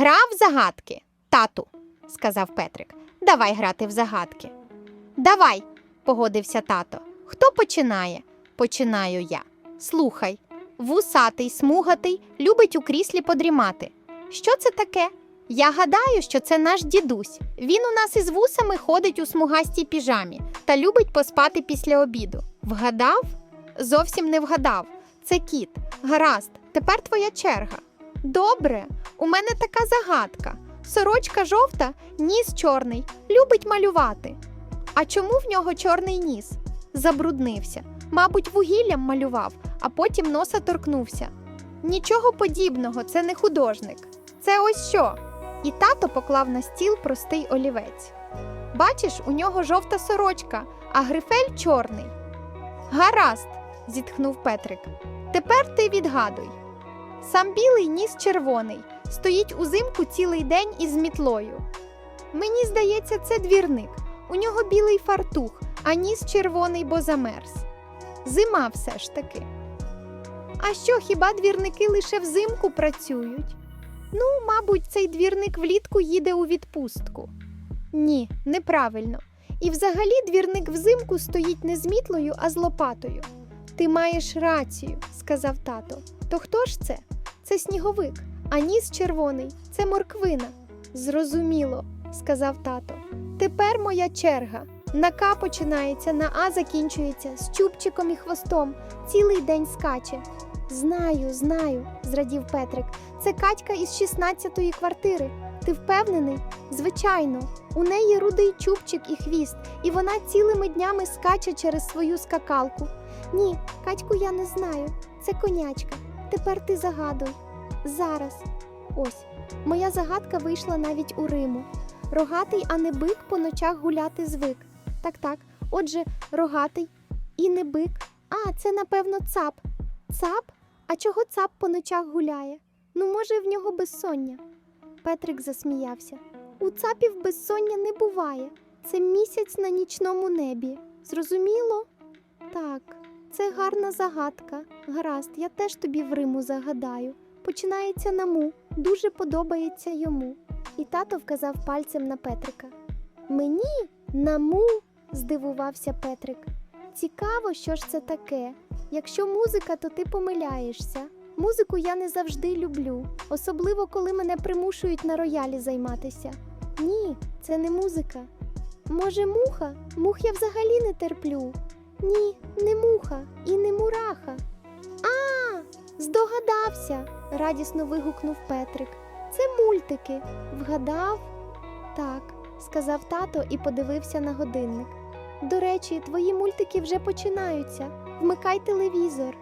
Гра в загадки. Тату, сказав Петрик. Давай грати в загадки. Давай, погодився тато. Хто починає? Починаю я. Слухай, вусатий, смугатий, любить у кріслі подрімати. Що це таке? Я гадаю, що це наш дідусь. Він у нас із вусами ходить у смугастій піжамі та любить поспати після обіду. Вгадав? Зовсім не вгадав. Це кіт. Гаразд, тепер твоя черга. Добре, у мене така загадка. Сорочка жовта, ніс чорний, любить малювати. А чому в нього чорний ніс? Забруднився. Мабуть, вугіллям малював, а потім носа торкнувся. Нічого подібного, це не художник. Це ось що. І тато поклав на стіл простий олівець. Бачиш, у нього жовта сорочка, а грифель чорний. Гаразд, зітхнув Петрик. Тепер ти відгадуй. Сам білий ніс червоний, стоїть узимку цілий день із мітлою. Мені здається, це двірник. У нього білий фартух, а ніс червоний, бо замерз. Зима все ж таки. А що, хіба двірники лише взимку працюють? Ну, мабуть, цей двірник влітку їде у відпустку. Ні, неправильно. І взагалі двірник взимку стоїть не з мітлою, а з лопатою. Ти маєш рацію, сказав тато. То хто ж це? Це сніговик, а ніс червоний це морквина. Зрозуміло, сказав тато. Тепер моя черга. На К починається, на А закінчується, з чубчиком і хвостом. Цілий день скаче. Знаю, знаю, зрадів Петрик. Це Катька із 16-ї квартири. Ти впевнений? Звичайно, у неї рудий чубчик і хвіст, і вона цілими днями скаче через свою скакалку. Ні, Катьку я не знаю. Це конячка. Тепер ти загадуй. Зараз. Ось, моя загадка вийшла навіть у Риму. Рогатий, а не бик по ночах гуляти звик. Так, так. Отже, рогатий і не бик. А, це, напевно, цап. Цап? А чого цап по ночах гуляє? Ну, може, в нього безсоння. Петрик засміявся. У цапів безсоння не буває. Це місяць на нічному небі. Зрозуміло? Так, це гарна загадка. Гаразд, я теж тобі в Риму загадаю. Починається на му, дуже подобається йому. І тато вказав пальцем на Петрика. Мені на му? здивувався Петрик. Цікаво, що ж це таке. Якщо музика, то ти помиляєшся. Музику я не завжди люблю, особливо коли мене примушують на роялі займатися. Ні, це не музика. Може, муха? Мух я взагалі не терплю. Ні, не муха і не мураха. А, здогадався, радісно вигукнув Петрик. Це мультики. Вгадав? Так, сказав тато і подивився на годинник. До речі, твої мультики вже починаються. Вмикай телевізор.